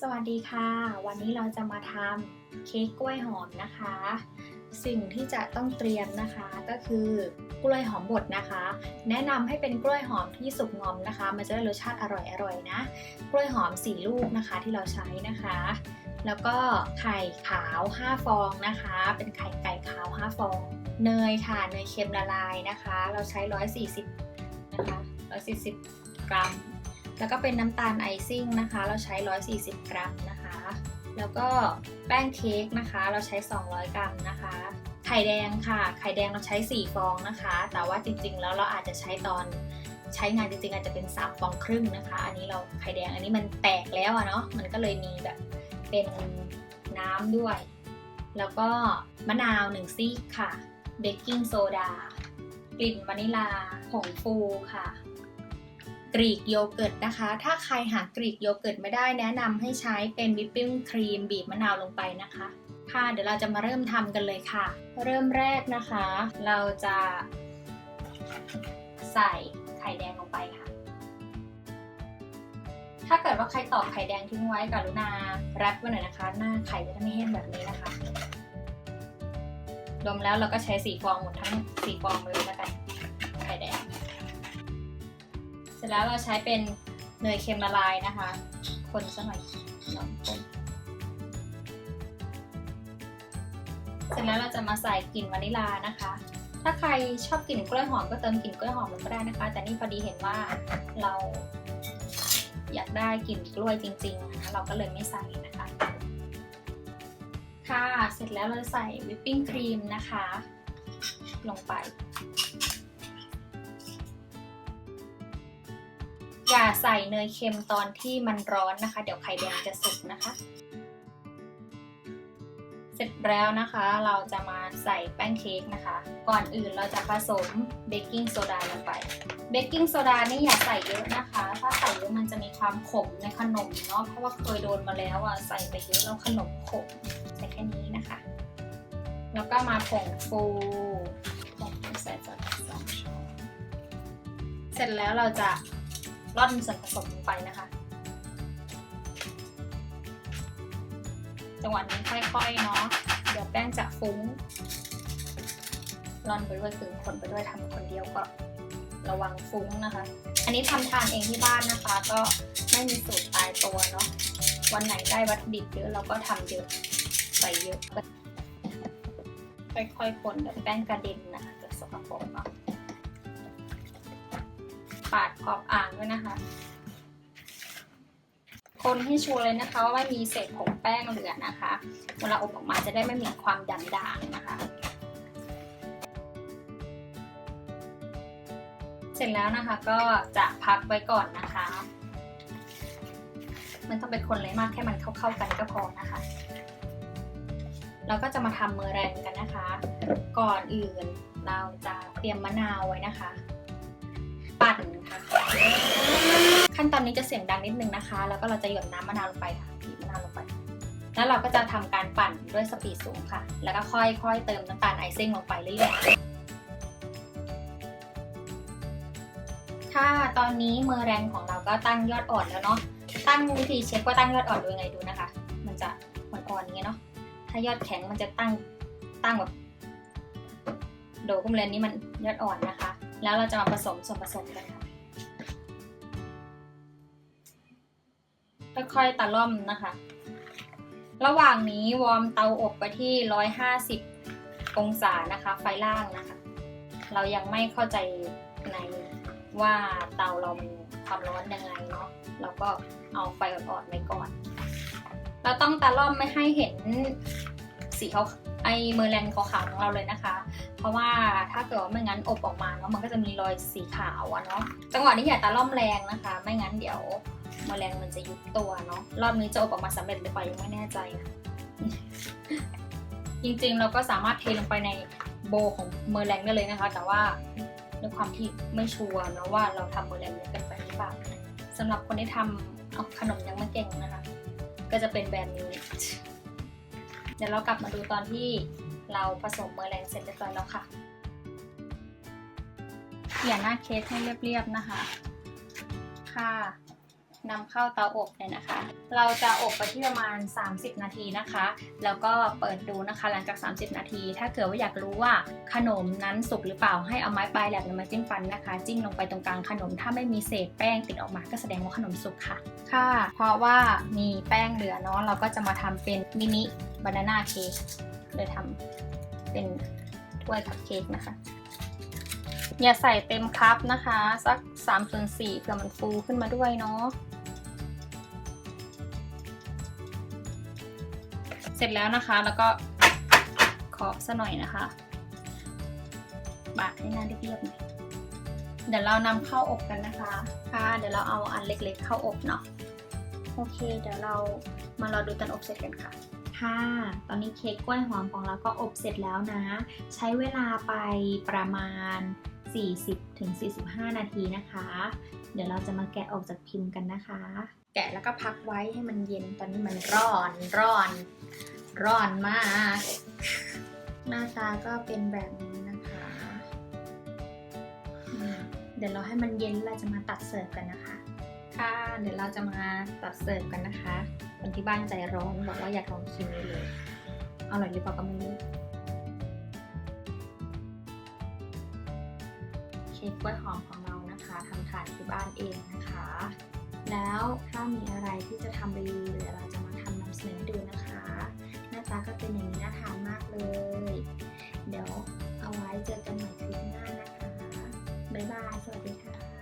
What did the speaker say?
สวัสดีค่ะ วันนี้เราจะมาทำเค้กกล้วยหอมนะคะ สิ่งที่จะต้องเตรียมนะคะก็คือกล้วยหอมบดนะคะ แนะนำให้เป็นกล้วยหอมที่สุกงอมนะคะ มันจะได้รสชาติอร่อยๆนะ กล้วยหอม4ลูกนะคะที่เราใช้นะคะ แล้วก็ไข่ขาว 5 ฟองนะคะ เป็นไข่ไก่ขาว 5 ฟอง เนยค่ะเนยเค็มละลายนะคะ เราใช้ 140นะคะ140 กรัม แล้วก็เป็นน้ำตาลไอซิ่งนะคะ เราใช้ 140 กรัมนะคะ แล้วก็แป้งเค้กนะคะ เราใช้ 200 กรัมนะคะ ไข่แดงค่ะ ไข่แดงเราใช้ 4 ฟองนะคะ แต่ว่าจริงๆ แล้วเราอาจจะใช้ตอนใช้งานจริงๆ อาจจะเป็น3ฟองครึ่งนะคะ อันนี้เราไข่แดงอันนี้มันแตกแล้วอะเนาะ มันก็เลยมีแบบเป็นน้ำด้วย แล้วก็มะนาว1ซีกค่ะ เบกกิ้งโซดากลิ่นวานิลาผงฟูค่ะ กรีกโยเกิร์ตนะคะ ถ้าใครหากรีกโยเกิร์ตไม่ได้แนะนำให้ใช้เป็นวิปปิ้งครีมบีบมะนาวลงไปนะคะ ค่ะ เดี๋ยวเราจะมาเริ่มทำกันเลยค่ะ เริ่มแรกนะคะ เราจะใส่ไข่แดงลงไปค่ะ ถ้าเกิดว่าใครตอกไข่แดงทิ้งไว้กรุณาแรปไว้หน่อยนะคะ หน้าไข่จะได้ไม่แห้งแบบนี้นะคะรวมแล้วเราก็ใช้สีฟองหมดทั้งสีฟองเลยแล้วกัน เสร็จแล้วเราใช้เป็นเนยเค็มละลายนะคะ คนสักหน่อยลองคนเสร็จแล้วเราจะมาใส่กลิ่นวานิลานะคะ ถ้าใครชอบกลิ่นกล้วยหอมก็เติมกลิ่นกล้วยหอมลงก็ได้นะคะ แต่นี่พอดีเห็นว่าเราอยากได้กลิ่นกล้วยจริงๆนะคะเราก็เลยไม่ใส่นะคะ ค่ะ เสร็จแล้วเราใส่วิปปิ้งครีมนะคะ ลงไป อย่าใส่เนยเค็มตอนที่มันร้อนนะคะ เดี๋ยวไข่แดงจะสุกนะคะ เสร็จแล้วนะคะเราจะมาใส่แป้งเค้กนะคะ ก่อนอื่นเราจะผสมเบกกิ้งโซดาลงไป เบกกิ้งโซดานี่อย่าใส่เยอะนะคะ ถ้าใส่เยอะมันจะมีความขมในขนมเนาะ เพราะว่าเคยโดนมาแล้วอะใส่ไปเยอะแล้วขนมขมใส่แค่นี้นะคะ แล้วก็มาผงฟูผงฟูใส่สักสองช้อน เสร็จแล้วเราจะ ร่อนส่วนผสมลงไปนะคะ จังหวะนี้ค่อยๆเนาะเดี๋ยวแป้งจะฟุ้งร่อนไปด้วยคือคนไปด้วยทำคนเดียวก็ระวังฟุ้งนะคะ อันนี้ทำทานเองที่บ้านนะคะ ก็ไม่มีสูตรตายตัวเนาะวันไหนได้วัตถุดิบเยอะเราก็ทำเยอะใส่เยอะค่อยๆคนเดี๋ยวแป้งกระเด็นนะคะจะสกปรกเนาะ ปาดขอบอ่างด้วยนะคะ คนให้ชัวร์เลยนะคะว่าไม่มีเศษผงแป้งเหลือนะคะ เวลาอบออกมาจะได้ไม่มีความด่างๆนะคะ เสร็จแล้วนะคะก็จะพักไว้ก่อนนะคะมันต้องเป็นคนเลยมากแค่มันเข้าๆกันก็พอนะคะเราก็จะมาทำเมอแรงกันนะคะ ก่อนอื่นเราจะเตรียมมะนาวไว้นะคะปั่นค่ะ ขั้นตอนนี้จะเสียงดังนิดนึงนะคะ แล้วก็เราจะหยดน้ำมะนาวลงไปค่ะบีบมะนาวลงไป แล้วเราก็จะทำการปั่นด้วยสปีดสูงค่ะ แล้วก็ค่อยๆเติมน้ำตาลไอซิ่งลงไปเรื่อยๆค่ะตอนนี้เมอแรงของเราก็ตั้งยอดอ่อนแล้วเนาะตั้งวิธีเช็คว่าตั้งยอดอ่อนดูยังไงดูนะคะ มันจะอ่อนๆอย่างเงี้ยเนาะถ้ายอดแข็งมันจะตั้งตั้งแบบโดกุมเลนนี้มันยอดอ่อนนะคะ แล้วเราจะมาผสมส่วนผสมกันค่ะ ค่อยๆตะล่อมนะคะ ระหว่างนี้วอร์มเตาอบไปที่ 150 องศานะคะ ไฟล่างนะคะ เรายังไม่เข้าใจในว่าเตาเรามีความร้อนยังไงเนาะเราก็เอาไฟอ่อนๆไว้ก่อน เราต้องตะล่อมไม่ให้เห็นสีเขาไอเมอร์แลนขาวๆของเราเลยนะคะ เพราะว่าถ้าเกิดว่าไม่งั้นอบออกมาเนาะมันก็จะมีรอยสีขาวอะเนาะจังหวะนี้อย่าตะล่อมแรงนะคะ ไม่งั้นเดี๋ยว แมลงมันจะยุบตัวเนาะรอบนี้จะอบออกมาสำเร็จหรือเปล่ายังไม่แน่ใจนะจริงๆเราก็สามารถเทลงไปในโบของเมอร์แรงได้เลยนะคะ แต่ว่าด้วยความที่ไม่ชัวร์นะว่าเราทำเมอร์แรงเยอะเกินไปหรือเปล่าสำหรับคนที่ทำเอาขนมยังไม่เก่งนะคะ ก็จะเป็นแบบนี้ เดี๋ยวเรากลับมาดูตอนที่เราผสมเมอร์แรงเสร็จเรียบร้อยแล้วค่ะเขียนหน้าเค้กให้เรียบๆนะคะ ค่ะ นำเข้าเตาอบเนี่ยนะคะ เราจะอบไปที่ประมาณ 30 นาทีนะคะ แล้วก็เปิดดูนะคะ หลังจาก 30 นาที ถ้าเกิดว่าอยากรู้ว่าขนมนั้นสุกหรือเปล่าให้เอาไม้ปลายแหลมมาจิ้มฟันนะคะ จิ้มลงไปตรงกลางขนม ถ้าไม่มีเศษแป้งติดออกมาก็แสดงว่าขนมสุกค่ะ ค่ะ เพราะว่ามีแป้งเหลือเนาะเราก็จะมาทำเป็นมินิบานาน่าเค้กเลยทำเป็นถ้วยคัพเค้กนะคะอย่าใส่เต็มคัพนะคะ สัก3ส่วน4เผื่อมันฟูขึ้นมาด้วยเนาะ เสร็จแล้วนะคะ แล้วก็เคาะซะหน่อยนะคะบาดให้หน้าเรียบๆหน่อยเดี๋ยวเรานำเข้าอบกันนะคะ ค่ะ เดี๋ยวเราเอาอันเล็กๆเข้าอบเนาะ โอเค เดี๋ยวเรามารอดูตอนอบเสร็จกันค่ะ ค่ะ ตอนนี้เค้กกล้วยหอมของเราก็อบเสร็จแล้วนะ ใช้เวลาไปประมาณ 40-45 นาทีนะคะ เดี๋ยวเราจะมาแกะออกจากพิมพ์กันนะคะ กะแล้วก็พักไว้ให้มันเย็นตอนนี้มันร้อนร้อนร้อนมาก หน้าตาก็เป็นแบบนี้นะคะ เดี๋ยวเราให้มันเย็นเราจะมาตัดเสิร์ฟกันนะคะ ค่ะ เดี๋ยวเราจะมาตัดเสิร์ฟกันนะคะคนที่บ้านใจร้อนบอกว่าอยากลองชิมเลยอร่อยหรือเปล่าก็ไม่รู้เค้กกล้วยหอมของเรานะคะทำทานที่บ้านเองนะคะ แล้วถ้ามีอะไรที่จะทำรีวิวเเราจะมาทำนำเสนอดูนะคะ หน้าตาก็เป็นอย่างนี้น่าทานมากเลย เดี๋ยวเอาไว้เจอกันใหม่คลิปหน้านะคะ บ๊ายบาย สวัสดีค่ะ